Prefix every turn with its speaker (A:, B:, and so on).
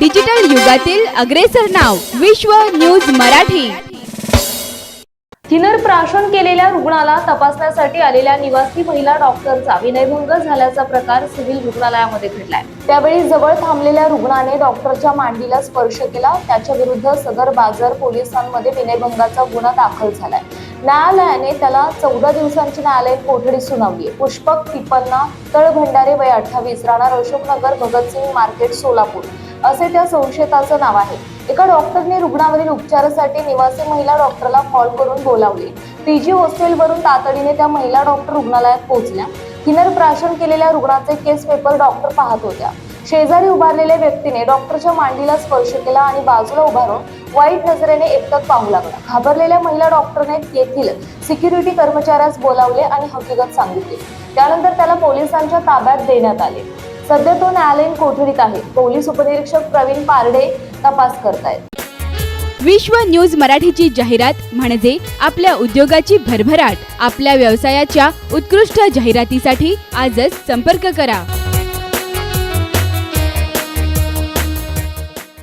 A: Digital युगातील अग्रेसर नाव विश्व न्यूज मराठी.
B: थिनर प्राशन केलेल्या रुग्णाला तपासण्यासाठी आलेल्या निवासी महिला डॉक्टरचा विनयभंग झाल्याचा प्रकार सिव्हिल रुग्णालयामध्ये घडलाय. त्यावेळी जवळ थांबलेल्या रुग्णाने डॉक्टरच्या मांडीला स्पर्श केला. त्याच्या विरुद्ध सदर बाजार पोलिसांमध्ये विनयभंगाचा गुन्हा दाखल झालाय. न्यायालयाने त्याला चौदा दिवसांची न्यायालयीन कोठडी सुनावली. पुष्पक तिप्पन्ना तळभंडारे वय अठ्ठावीस राहणार अशोकनगर भगतसिंग मार्केट सोलापूर. असे त्या संशयिताचं नाव आहे. एका डॉक्टरने रुग्णावरील उपचारासाठी निवासी महिला डॉक्टरला कॉल करून बोलावले. पीजी हॉस्टेलवरून तातडीने त्या महिला डॉक्टर रुग्णालयात पोहोचल्या. हिनर प्राशन केलेल्या रुग्णाचे केस पेपर डॉक्टर पाहत होत्या. शेजारी उभारलेल्या व्यक्तीने डॉक्टरच्या मांडीला स्पर्श केला आणि बाजूला उभारून वाईट नजरेने एकटक पाहू लागला. घाबरलेल्या महिला डॉक्टरने येथील सिक्युरिटी कर्मचाऱ्यास बोलावले आणि हकीकत सांगितली. त्यानंतर त्याला पोलिसांच्या ताब्यात देण्यात आले. सध्या तो न्यायालयीन कोठडीत आहे. पोलीस उपनिरीक्षक प्रवीण पारडे तपास करतायत.
A: विश्व न्यूज मराठीची जाहिरात म्हणजे आपल्या उद्योगाची भरभराट. आपल्या व्यवसायाच्या उत्कृष्ट जाहिरातीसाठी आजच संपर्क करा.